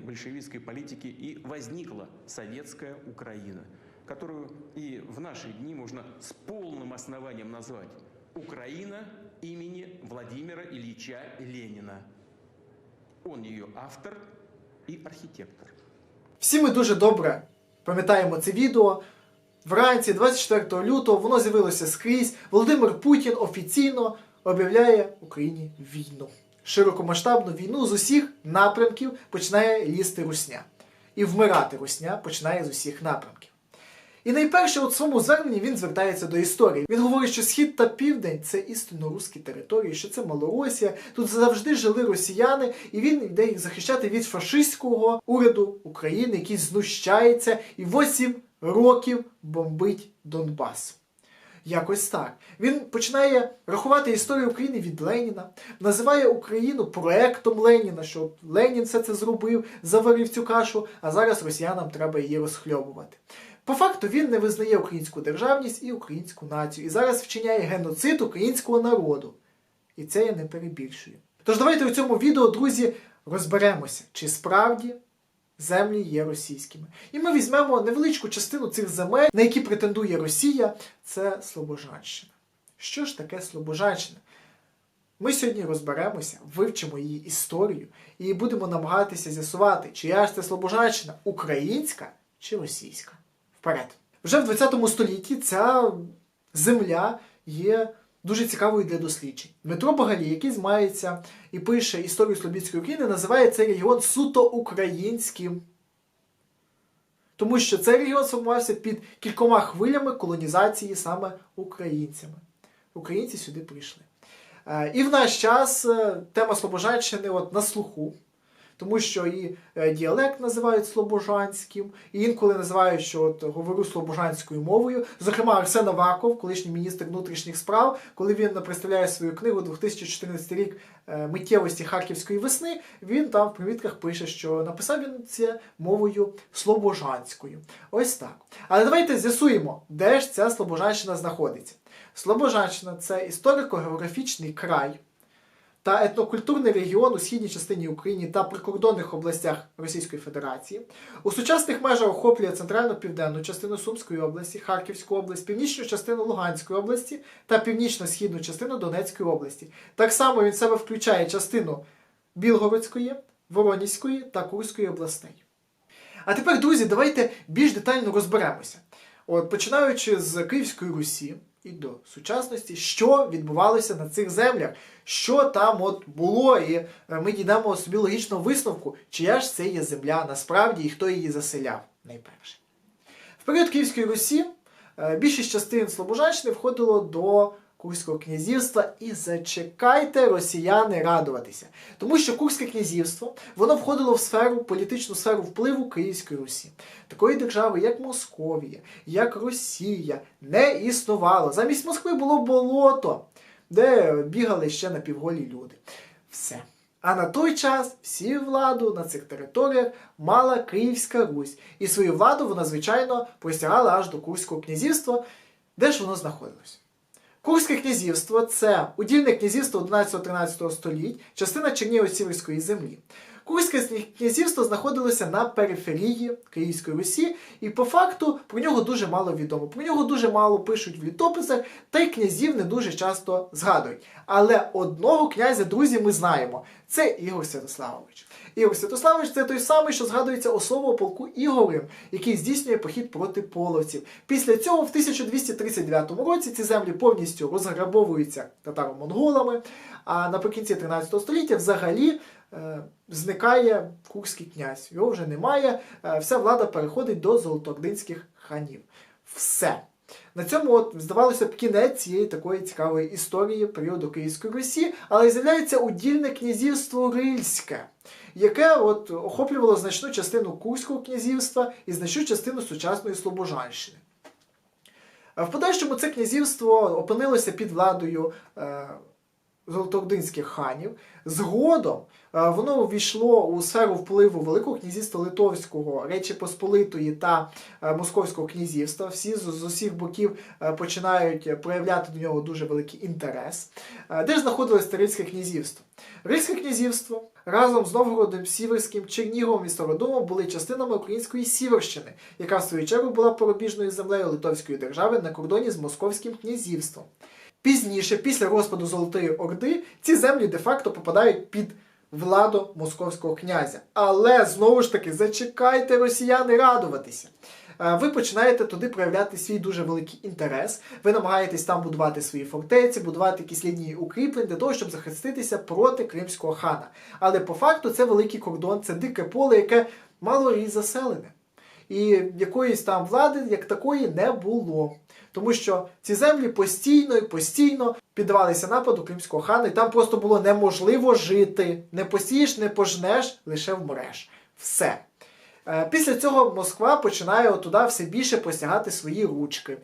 большевистской политики и возникла советская Украина, которую и в наши дни можно с полным основанием назвать Украина имени Владимира Ильича Ленина. Он ее автор и архитектор. Всі ми дуже добре пам'ятаємо це відео. Вранці, 24 лютого, воно з'явилося скрізь. Володимир Путін офіційно об'являє Україні війну. Широкомасштабну війну з усіх напрямків починає лізти русня. І вмирати русня починає з усіх напрямків. І найперше у своєму зверненні він звертається до історії. Він говорить, що схід та південь це істинно руські території, що це Малоросія. Тут завжди жили росіяни, і він йде їх захищати від фашистського уряду України, який знущається і 8 років бомбить Донбас. Якось так. Він починає рахувати історію України від Леніна, називає Україну проектом Леніна, що Ленін все це зробив, заварив цю кашу, а зараз росіянам треба її розхльобувати. По факту він не визнає українську державність і українську націю, і зараз вчиняє геноцид українського народу. І це я не перебільшую. Тож давайте у цьому відео, друзі, розберемося, чи справді землі є російськими. І ми візьмемо невеличку частину цих земель, на які претендує Росія, це Слобожанщина. Що ж таке Слобожанщина? Ми сьогодні розберемося, вивчимо її історію і будемо намагатися з'ясувати, чия ж це Слобожанщина українська чи російська. Вперед. Вже в 20 столітті ця земля є дуже цікавою для досліджень. Дмитро Богалій, який займається і пише історію Слобідської України, називає цей регіон суто українським. Тому що цей регіон сформувався під кількома хвилями колонізації саме українцями. Українці сюди прийшли. Е, І в наш час е, тема Слобожанщини от на слуху, тому що і е, діалект називають слобожанським, і інколи називають, що от говорю слобожанською мовою. Зокрема, Арсен Аваков, колишній міністр внутрішніх справ, коли він представляє свою книгу 2014 рік е, миттєвості Харківської весни, він там в примітках пише, що написав він це мовою слобожанською. Ось так. Але давайте з'ясуємо, де ж ця Слобожанщина знаходиться. Слобожанщина це історико-географічний край та етнокультурний регіон у східній частині України та прикордонних областях Російської Федерації. У сучасних межах охоплює центрально-південну частину Сумської області, Харківську область, північну частину Луганської області та північно-східну частину Донецької області. Так само він себе включає частину Білгородської, Воронізької та Курської областей. А тепер, друзі, давайте більш детально розберемося. От, починаючи з Київської Русі і до сучасності, що відбувалося на цих землях, що там от було, і е, ми дійдемо собі логічного висновку, чия ж це є земля насправді і хто її заселяв найперше. В період Київської Русі е, більшість частин Слобожанщини входило до Курського князівства і зачекайте росіяни радуватися. Тому що Курське князівство воно входило в сферу, політичну сферу впливу Київської Русі. Такої держави, як Московія, як Росія, не існувало. Замість Москви було болото, де бігали ще напівголі люди. Все. А на той час всю владу на цих територіях мала Київська Русь. І свою владу вона, звичайно, простягала аж до Курського князівства, де ж воно знаходилось. Курське князівство це удільне князівство 11-13 століть, частина Чернігів-Сіверської землі. Курське князівство знаходилося на периферії Київської Русі, і по факту про нього дуже мало відомо. Про нього дуже мало пишуть в літописах, та й князів не дуже часто згадують. Але одного князя, друзі, ми знаємо: це Ігор Святославович. Ігор Святославович це той самий, що згадується особово полку Ігорем, який здійснює похід проти половців. Після цього, в 1239 році, ці землі повністю розграбовуються татаро-монголами. А наприкінці 13 століття взагалі е, зникає Курський князь. Його вже немає. Е, вся влада переходить до золотоординських ханів. Все. На цьому от здавалося б кінець цієї такої цікавої історії періоду Київської Русі, але з'являється удільне князівство Рильське, яке от охоплювало значну частину Курського князівства і значну частину сучасної Слобожанщини. В подальшому це князівство опинилося під владою е, золотоординських ханів. Згодом е, воно увійшло у сферу впливу Великого князівства Литовського, Речі Посполитої та е, Московського князівства. Всі з, з усіх боків е, починають проявляти до нього дуже великий інтерес. Де ж знаходилось Рильське князівство? Рильське князівство разом з Новгородом, Сіверським, Черніговом і Стародомом були частинами української Сіверщини, яка в свою чергу була порубіжною землею Литовської держави на кордоні з Московським князівством. Пізніше, після розпаду Золотої Орди, ці землі де-факто попадають під владу московського князя. Але знову ж таки, зачекайте росіяни радуватися. Е, Ви починаєте туди проявляти свій дуже великий інтерес. Ви намагаєтесь там будувати свої фортеці, будувати якісь лінії укріплень для того, щоб захиститися проти кримського хана. Але по факту це великий кордон, це дике поле, яке мало і заселене. І якоїсь там влади як такої не було. Тому що ці землі постійно і постійно піддавалися нападу кримського хана, і там просто було неможливо жити. Не посієш, не пожнеш, лише вмреш. Все. Е, Після цього Москва починає туди все більше посягати свої ручки.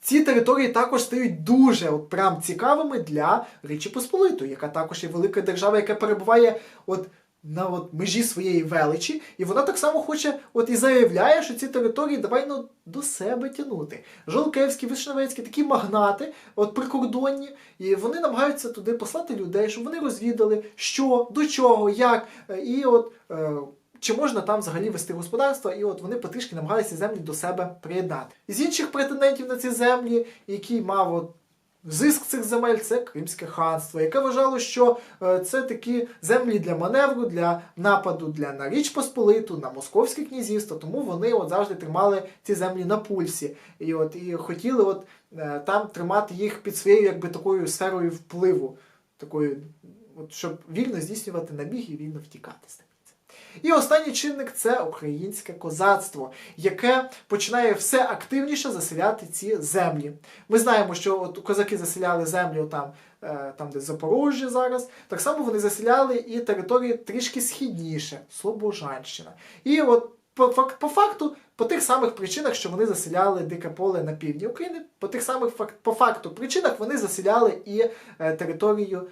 Ці території також стають дуже от, прям цікавими для Речі Посполитої, яка також є велика держава, яка перебуває от, на от, межі своєї величі, і вона так само хоче от, і заявляє, що ці території давай ну, до себе тягнути. Жолкевські, Вишневецькі, такі магнати, от прикордонні, і вони намагаються туди послати людей, щоб вони розвідали, що, до чого, як, е, і от. Е, чи можна там взагалі вести господарство, і от вони потрішки намагалися землі до себе приєднати. Із інших претендентів на ці землі, який мав от зиск цих земель, це Кримське ханство, яке вважало, що е, це такі землі для маневру, для нападу для на Річ Посполиту, на Московське князівство, тому вони от завжди тримали ці землі на пульсі. І от і хотіли от е, там тримати їх під своєю якби такою сферою впливу, такою, от, щоб вільно здійснювати набіг і вільно втікати з ними. І останній чинник це українське козацтво, яке починає все активніше заселяти ці землі. Ми знаємо, що от козаки заселяли землі там, е, там де Запорожжя зараз. Так само вони заселяли і території трішки східніше, Слобожанщина. І от по, по факту, по тих самих причинах, що вони заселяли дике поле на півдні України, по тих самих по факту причинах вони заселяли і е, територію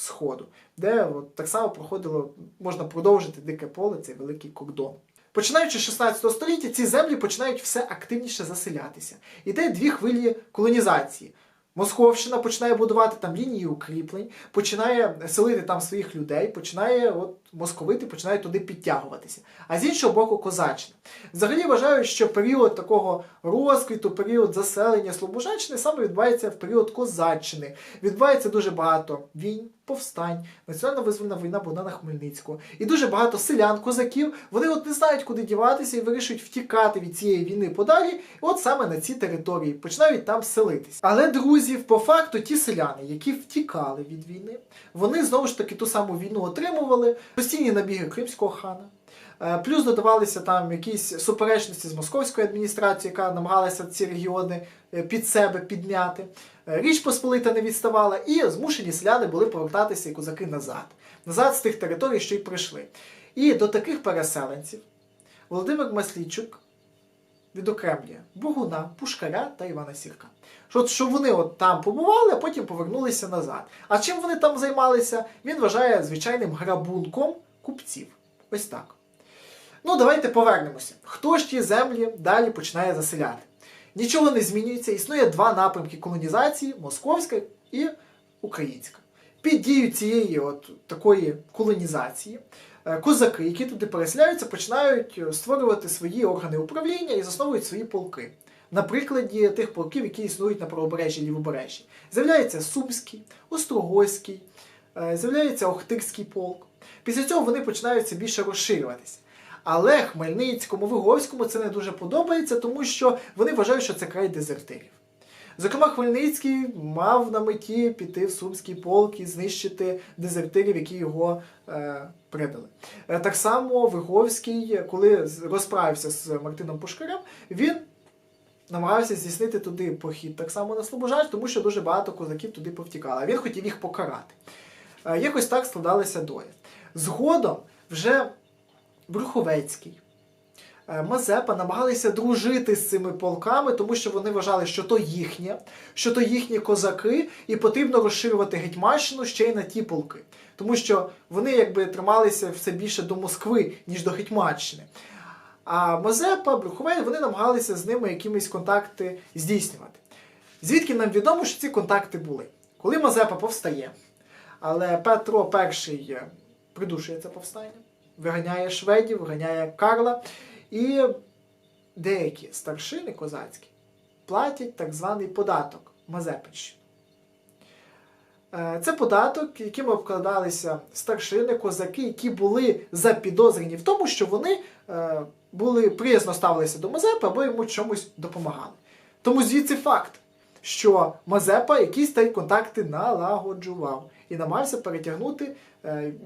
Сходу, де от, так само проходило, можна продовжити дике поле, цей великий кордон. Починаючи з 16 століття, ці землі починають все активніше заселятися. Іде дві хвилі колонізації. Московщина починає будувати там лінії укріплень, починає селити там своїх людей, починає от московити, починають туди підтягуватися. А з іншого боку, козаччина. Взагалі вважаю, що період такого розквіту, період заселення Слобожанщини саме відбувається в період козаччини. Відбувається дуже багато війн, повстань, національно визвольна війна Богдана Хмельницького. І дуже багато селян, козаків, вони от не знають, куди діватися і вирішують втікати від цієї війни подалі, от саме на ці території починають там селитись. Але друзі, по факту, ті селяни, які втікали від війни, вони знову ж таки ту саму війну отримували, постійні набіги кримського хана. Е, Плюс додавалися там якісь суперечності з московською адміністрацією, яка намагалася ці регіони е, під себе підняти. Е, Річ Посполита не відставала, і змушені селяни були повертатися і козаки назад, назад з тих територій, що й прийшли. І до таких переселенців Володимир Маслійчук відокремлює Богуна, Пушкаря та Івана Сірка. Що, що вони от там побували, а потім повернулися назад. А чим вони там займалися? Він вважає звичайним грабунком купців. Ось так. Ну, давайте повернемося. Хто ж ті землі далі починає заселяти? Нічого не змінюється, існує два напрямки колонізації московська і українська. Під дією цієї от такої колонізації е, козаки, які туди переселяються, починають е, створювати свої органи управління і засновують свої полки. На прикладі тих полків, які існують на правобережжі і лівобережжі. З'являється Сумський, Острогойський, е, з'являється Охтирський полк. Після цього вони починаються більше розширюватися. Але Хмельницькому, Виговському це не дуже подобається, тому що вони вважають, що це край дезертирів. Зокрема, Хмельницький мав на меті піти в Сумський полк і знищити дезертирів, які його е, придали. Е, так само Виговський, коли розправився з Мартином Пушкарем, він намагався здійснити туди похід так само на Слобожанськ, тому що дуже багато козаків туди повтікало. Він хотів їх покарати. Е, якось так складалися долі. Згодом вже Брюховецький, е, Мазепа намагалися дружити з цими полками, тому що вони вважали, що то їхнє, що то їхні козаки, і потрібно розширювати Гетьманщину ще й на ті полки. Тому що вони якби трималися все більше до Москви, ніж до Гетьманщини. А Мазепа, Брюховець, вони намагалися з ними якимись контакти здійснювати. Звідки нам відомо, що ці контакти були? Коли Мазепа повстає, але Петро І придушує це повстання, виганяє шведів, виганяє Карла. І деякі старшини козацькі платять так званий податок Мазепинщину. Е, Це податок, яким обкладалися старшини, козаки, які були запідозрені в тому, що вони е, були приязно ставилися до Мазепи або йому чомусь допомагали. Тому звідси факт, що Мазепа якісь та й контакти налагоджував і намагався перетягнути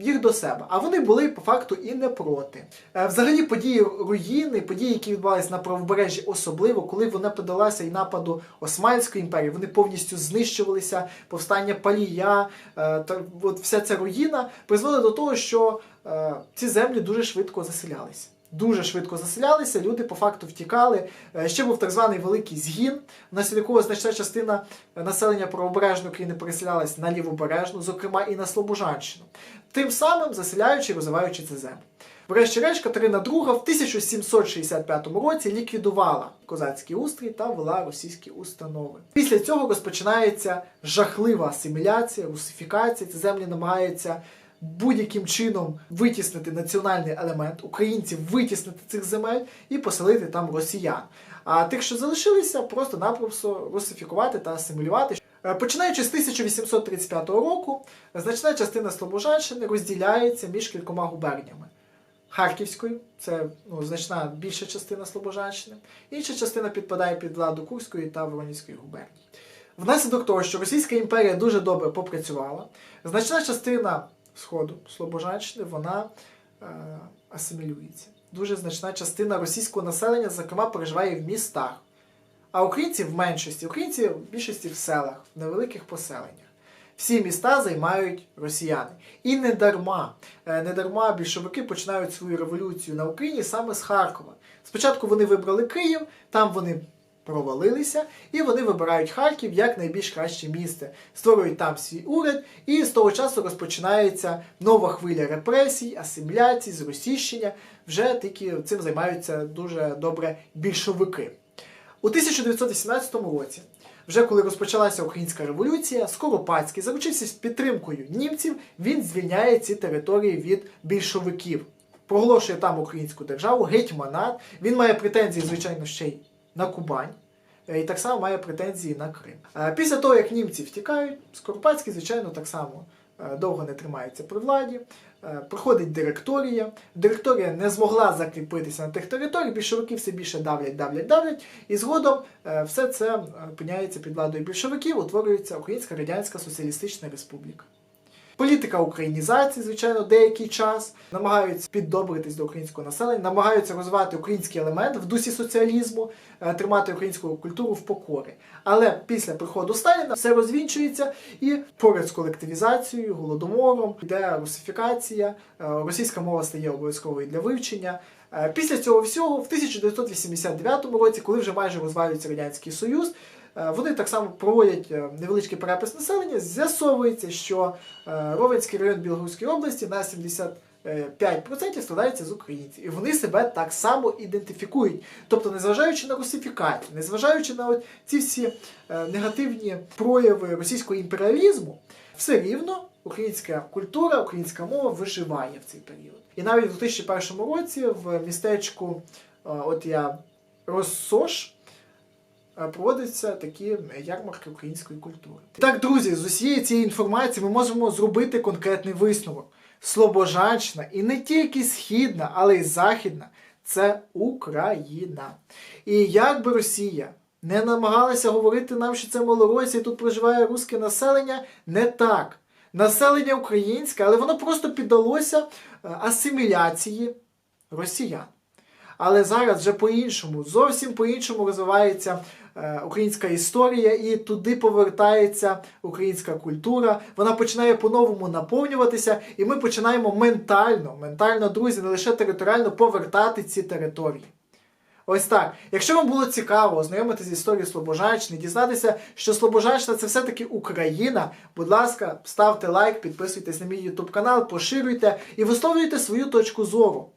їх до себе. А вони були по факту і не проти. Е, Взагалі події руїни, події, які відбувалися на правобережжі, особливо коли вона подалася і нападу Османської імперії, вони повністю знищувалися, повстання Палія, е, та от вся ця руїна призвела до того, що е, ці землі дуже швидко заселялися. Дуже швидко заселялися, люди по факту втікали. Е, Ще був так званий великий згін, внаслідок якого значна частина населення правобережної України переселялась на лівобережну, зокрема і на Слобожанщину, тим самим заселяючи і розвиваючи ці землі. Врешті-решт, Катерина II в 1765 році ліквідувала козацький устрій та ввела російські установи. Після цього розпочинається жахлива асиміляція, русифікація. Ці землі намагаються будь-яким чином витіснити національний елемент українців, витіснити цих земель і поселити там росіян. А тих, що залишилися, просто-напросто русифікувати та асимілювати. Е, Починаючи з 1835 року, значна частина Слобожанщини розділяється між кількома губерніями. Харківською, це ну, значна більша частина Слобожанщини, інша частина підпадає під владу Курської та Воронівської губернії. Внаслідок того, що Російська імперія дуже добре попрацювала, значна частина Сходу Слобожанщини вона е, асимілюється. Дуже значна частина російського населення, зокрема, проживає в містах. А українці в меншості, українці в більшості в селах, в невеликих поселеннях. Всі міста займають росіяни. І не дарма, е, не дарма більшовики починають свою революцію на Україні саме з Харкова. Спочатку вони вибрали Київ, там вони провалилися, і вони вибирають Харків як найбільш краще місце, створюють там свій уряд, і з того часу розпочинається нова хвиля репресій, асиміляцій, зросійщення. Вже тільки цим займаються дуже добре більшовики. У 1918 році, вже коли розпочалася українська революція, Скоропадський заручився з підтримкою німців, він звільняє ці території від більшовиків, проголошує там українську державу, гетьманат. Він має претензії, звичайно, ще й на Кубань. е, І так само має претензії на Крим. Е, Після того, як німці втікають, Скоропадський, звичайно, так само е, довго не тримається при владі. Приходить директорія. Директорія не змогла закріпитися на тих територіях, більшовики все більше давлять, давлять, давлять. І згодом все це опиняється під владою більшовиків, утворюється Українська Радянська Соціалістична Республіка. Політика українізації, звичайно, деякий час намагаються піддобритись до українського населення, намагаються розвивати український елемент в дусі соціалізму, е, тримати українську культуру в покорі. Але після приходу Сталіна все розвінчується, і поряд з колективізацією, голодомором йде русифікація, е, російська мова стає обов'язковою для вивчення. Е, Після цього всього, в 1989 році, коли вже майже розвалюється Радянський Союз, вони так само проводять е, невеличкий перепис населення. З'ясовується, що е, Ровенський район Білгородської області на 75% складається з українців. І вони себе так само ідентифікують. Тобто, незважаючи на русифікацію, незважаючи на ці всі е, негативні прояви російського імперіалізму, все рівно українська культура, українська мова виживає в цей період. І навіть у 2001 році в містечку, е, от я Россош, е, проводяться такі ярмарки української культури. Так, друзі, з усієї цієї інформації ми можемо зробити конкретний висновок. Слобожанщина і не тільки східна, але й західна це Україна. І як би Росія не намагалася говорити нам, що це Малоросія, тут проживає русське населення, не так. Населення українське, але воно просто піддалося е, асиміляції росіян. Але зараз вже по-іншому, зовсім по-іншому розвивається е, українська історія, і туди повертається українська культура. Вона починає по-новому наповнюватися, і ми починаємо ментально, ментально, друзі, не лише територіально повертати ці території. Ось так. Якщо вам було цікаво ознайомитися з історією Слобожанщини, дізнатися, що Слобожанщина це все-таки Україна, будь ласка, ставте лайк, підписуйтесь на мій YouTube канал, поширюйте і висловлюйте свою точку зору.